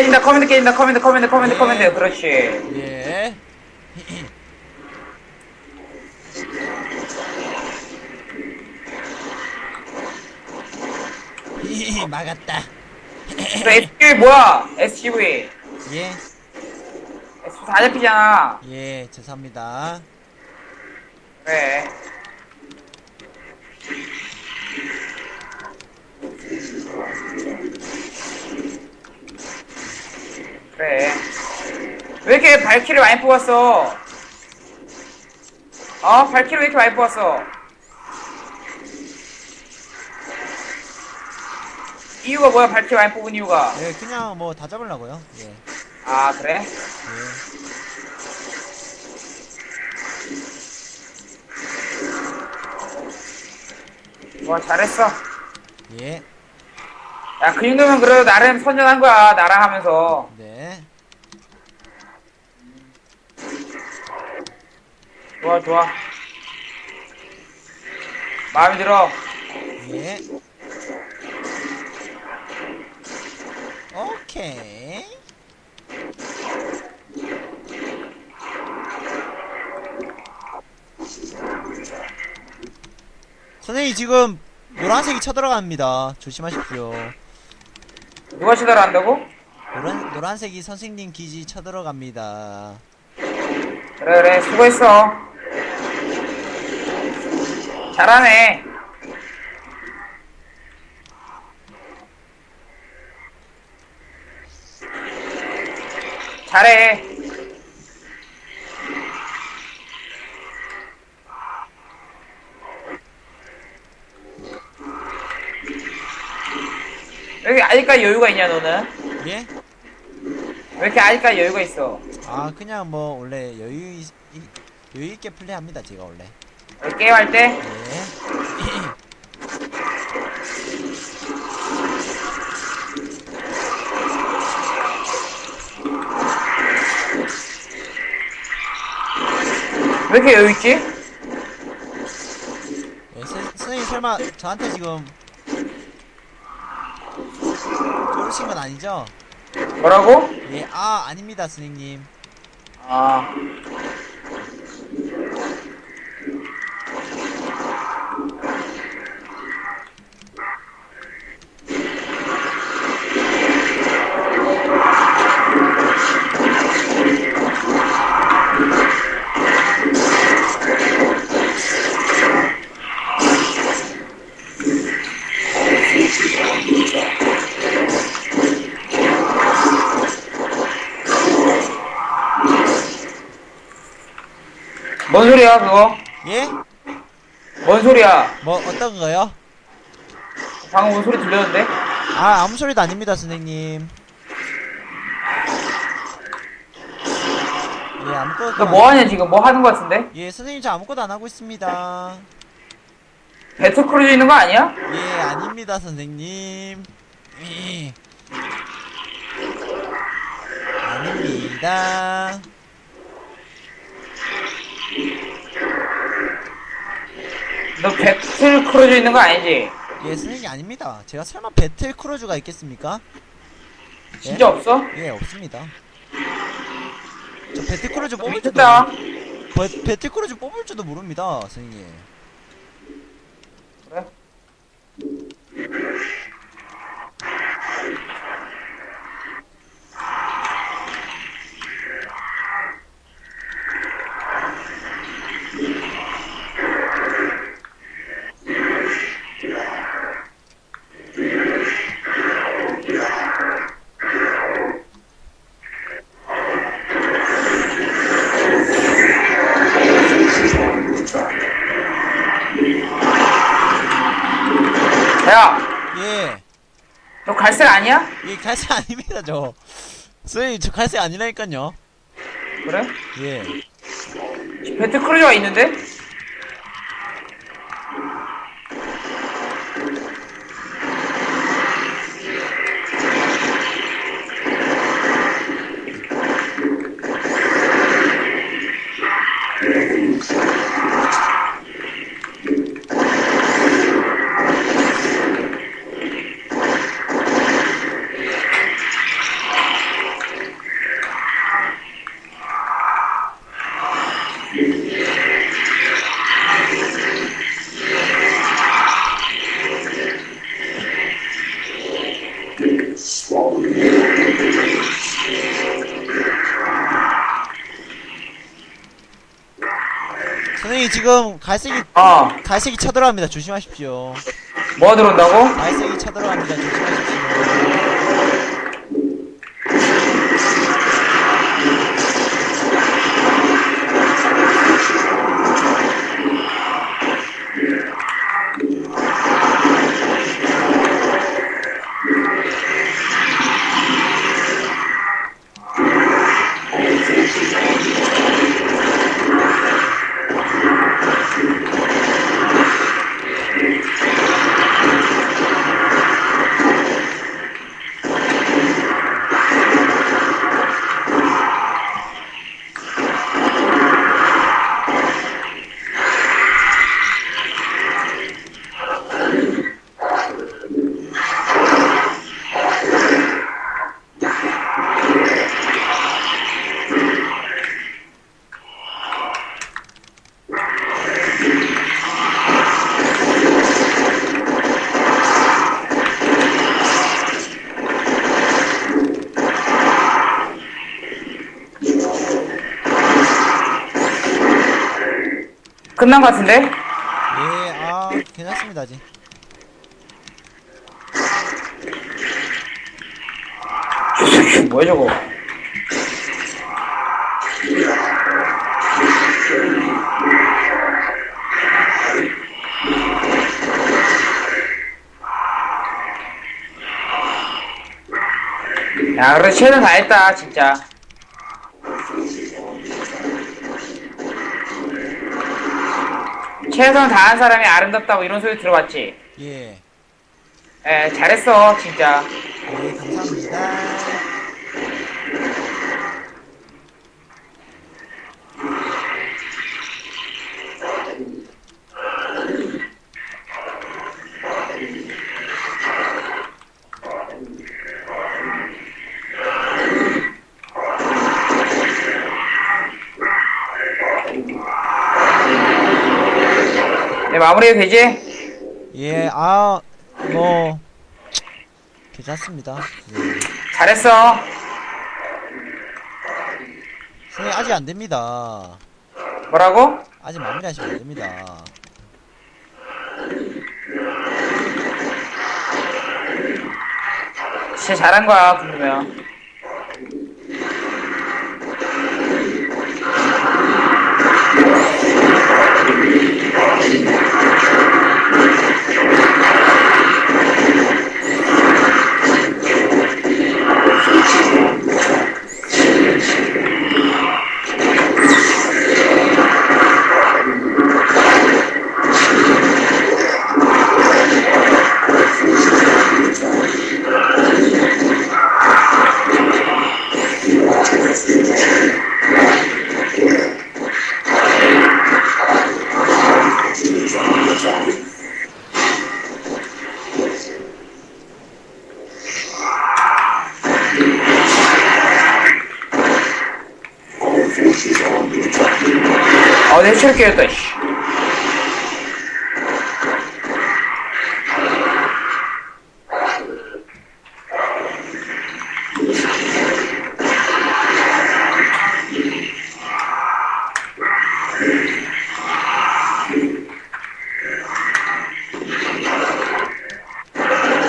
깨진다 커맨드 깨진다 커맨드 커맨드 커맨드 예. 커맨드 그렇지 예. 히히, 막았다. 저 SUV 뭐야 SUV 예, SUV 다 잡히잖아 예, 죄송합니다. 그래 왜 이렇게 발키를 많이 뽑았어 어? 발키를 왜 이렇게 많이 뽑았어 이유가 뭐야 발키 많이 뽑은 이유가 예, 그냥 뭐 다 잡으려고요. 예, 아 그래? 예. 와 잘했어 예, 야 그 정도면 그래도 나름 선전한 거야 나랑 하면서 네. 좋아 좋아 마음에 들어 예. 오케이. 선생님 지금 노란색이 쳐들어갑니다. 조심하십시오. 누가 한다고? 노란 노란색이 선생님 기지 쳐들어갑니다. 그래 그래 수고했어 잘하네 잘해 왜 이렇게 아직까지 여유가 있냐 너는? 예? 왜 이렇게 아직까지 여유가 있어? 아 그냥 뭐 원래 여유 있, 이- 여유 있게 플레이합니다 제가 원래. 게임 할 때? 예. 왜 이렇게 여유 있지? 예, 선- 선생님 설마 저한테 지금 쪼르신 건 아니죠? 뭐라고? 예, 아 아닙니다 선생님. 아. 뭔 소리야, 그거? 예? 뭔 소리야? 뭐 어떤 거요? 방금 뭔 소리 들렸는데? 아 아무 소리도 아닙니다 선생님. 예 아무것도 너뭐 하냐, 지금? 뭐 하는 거 같은데? 예 선생님 저 아무것도 안 하고 있습니다. 배틀크루즈 있는 거 아니야? 예 아닙니다 선생님. 예. 아닙니다. 너 배틀크루즈 있는 거 아니지? 예 선생님 아닙니다. 제가 설마 배틀 크루즈가 있겠습니까? 진짜 없어? 예 없습니다. 저 배틀 크루즈 뽑을 줄도. 모르- 배, 배틀 크루즈 뽑을 줄도 모릅니다 선생님. 그래? 야, 예. 너 갈색 아니야? 예, 갈색 아닙니다, 저. 선생님, 저 갈색 아니라니까요. 그래? 예. 배틀크루즈가 있는데? 지금 갈색이 어, 갈색이 쳐들어갑니다. 조심하십시오. 뭐 들어온다고? 갈색이 쳐들어갑니다. 조심하십시오. 끝난 것 같은데? 예, 아 괜찮습니다 아직. 뭐야 저거? 야, 그래 최선 다했다 진짜. 최선 다한 사람이 아름답다고 이런 소리 들어봤지? 예, 에, 잘했어 진짜. 예 감사합니다. 네, 마무리해도 되지? 예, 아, 뭐, 괜찮습니다. 예. 잘했어. 선생님, 아직 안 됩니다. 뭐라고? 아직 마무리하시면 안 됩니다. 진짜 잘한 거야, 분명. 어, 내 체력 깨졌다, 씨.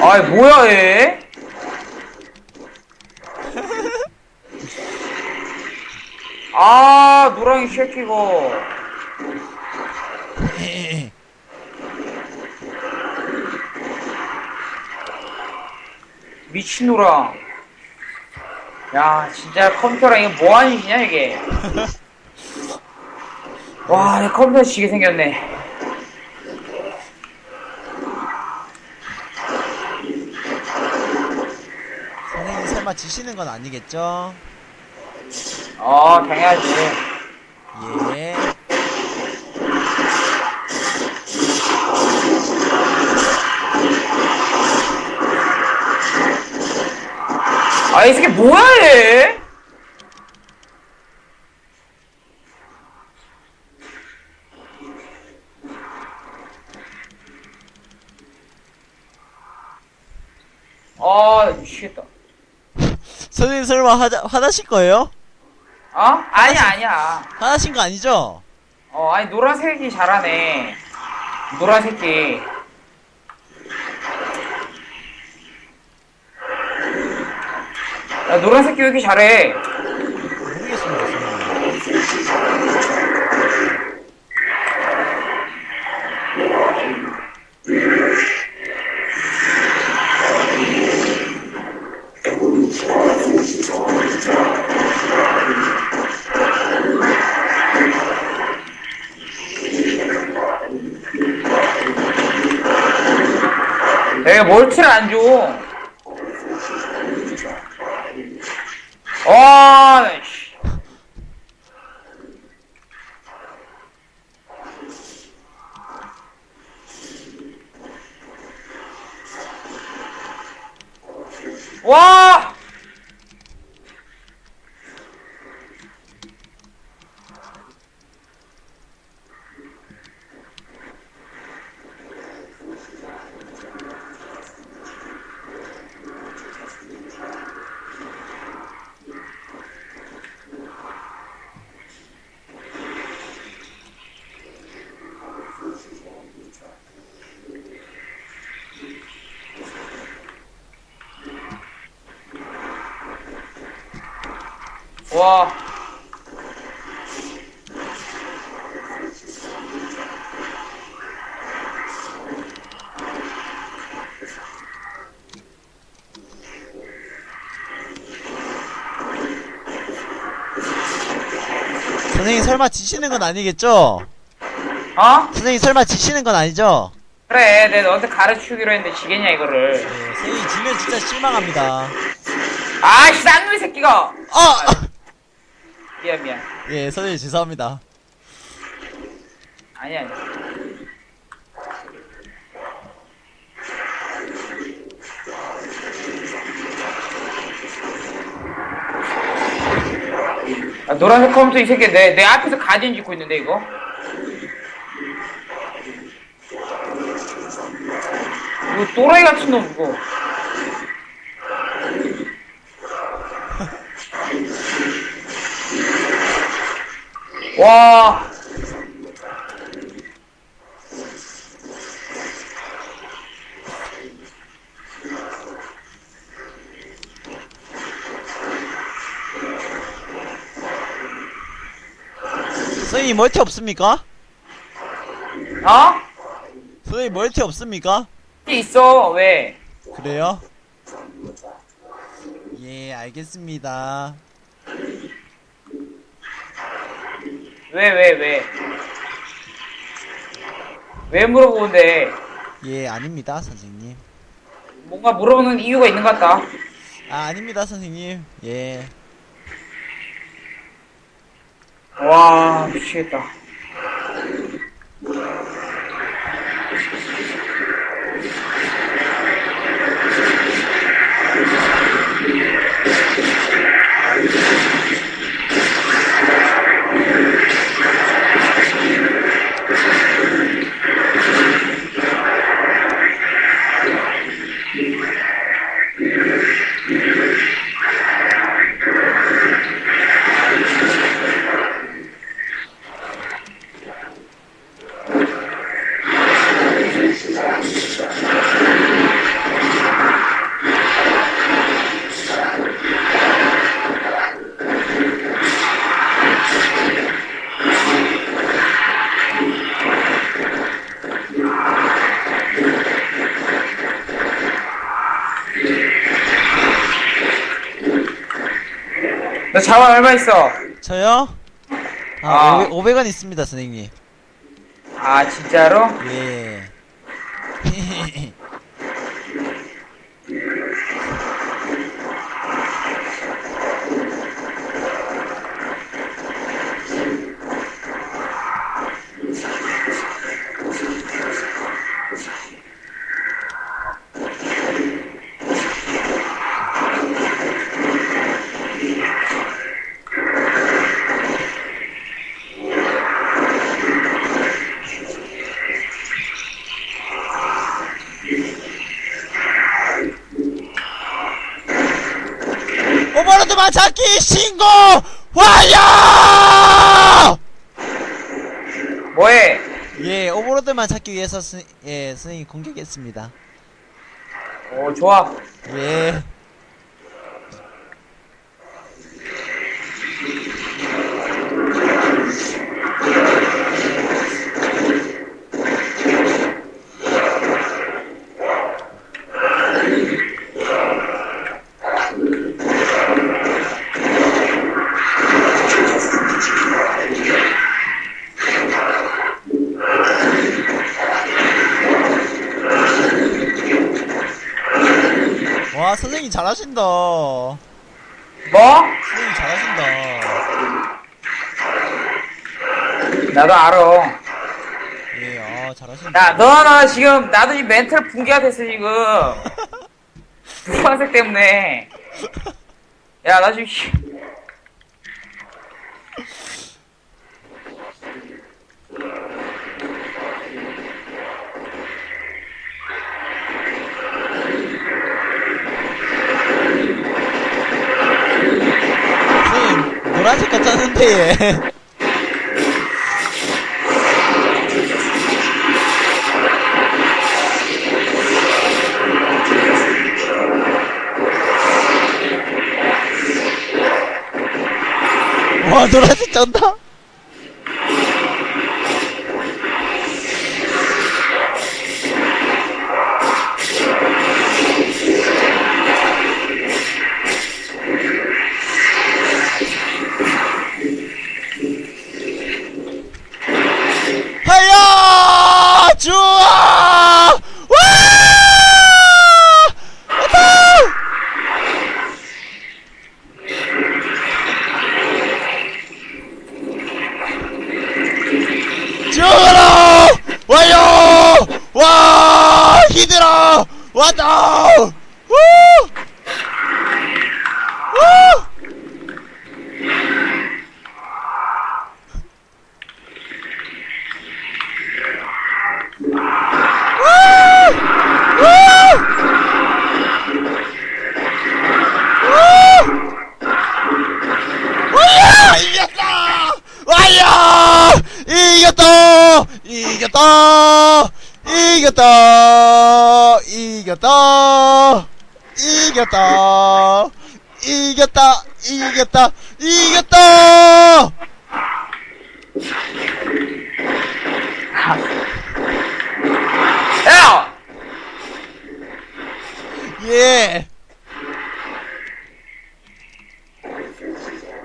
아이, 뭐야, 얘? 아, 노랑이 새끼고. 미친노랑. 야, 진짜 컴퓨터랑 이거 뭐 하는 짓이냐, 이게. 와, 내 컴퓨터 지게 생겼네. 선생님, 설마 지시는 건 아니겠죠? 어, 당연하지. 예. 아, 이 새끼 뭐야, 얘? 아, 미치겠다. 선생님, 설마 화자, 화나신 거예요? 어? 아니야, 아니야. 화나신 거 아니죠? 어, 어, 아니, 노란 색이 잘하네. 노란색이. 야, 노란색이 왜 이렇게 잘해? 모르겠습니다, 선생님. 내가 멀티를 안 줘. 와, 나 씨. 와! 와. 선생님 설마 지시는 건 아니겠죠? 어? 선생님 설마 지시는 건 아니죠? 그래, 내가 너한테 가르치기로 했는데 지겠냐, 이거를. 네, 선생님 지면 진짜 실망합니다. 아씨, 쌍놈이 새끼가! 아! 미안, 미안. 예, 선생님 죄송합니다. 아니, 아니. 아, 노란색 컴퓨터 이 새끼 내, 내 앞에서 가진 짓고 있는데, 이거? 이거 또라이 같은 놈, 이거. 와. 선생님 멀티 없습니까? 어? 선생님 멀티 없습니까? 있어, 왜? 그래요? 예, 알겠습니다. 왜, 왜, 왜? 왜 물어보는데? 예, 아닙니다, 선생님. 뭔가 물어보는 이유가 있는 것 같다. 아, 아닙니다, 선생님. 예. 와, 미치겠다. 너 자원 얼마 있어? 저요? 아, 아. 500, 원 있습니다, 선생님. 아, 진짜로? 예. 야자키 신고 와요! 뭐해? 예, 오버로드만 찾기 위해서 스, 예, 선생님 공격했습니다. 오, 좋아. 예. 스윙 잘하신다. 뭐? 스윙 잘하신다. 나도 알아. 예, 아, 잘하신다. 야, 너나 지금, 나도 이 멘탈 붕괴가 됐어, 지금. 불황색 때문에. 야, 나 지금, 실패해. 와, 노란색 쩐다?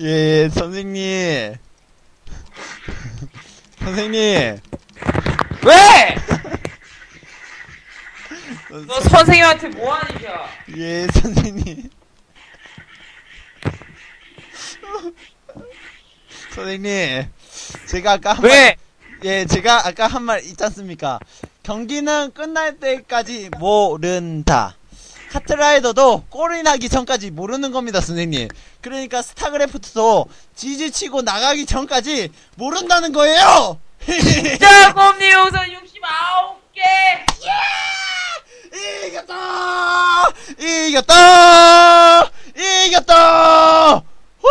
예. 선생님. 왜? 너 선생님한테 뭐하니, 야? 예, 선생님. 선생님, 제가 아까 한 말, 왜? 예, 제가 아까 한 말 있지 않습니까? 경기는 끝날 때까지 모른다. 카트라이더도 골이 나기 전까지 모르는 겁니다, 선생님. 그러니까 스타크래프트도 지지치고 나가기 전까지 모른다는 거예요! 자, 곰니 우선 69개! 이겼다! 이겼다! 이겼다! 후!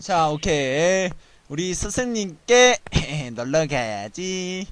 자, 오케이. 우리 스승님께 놀러 가야지.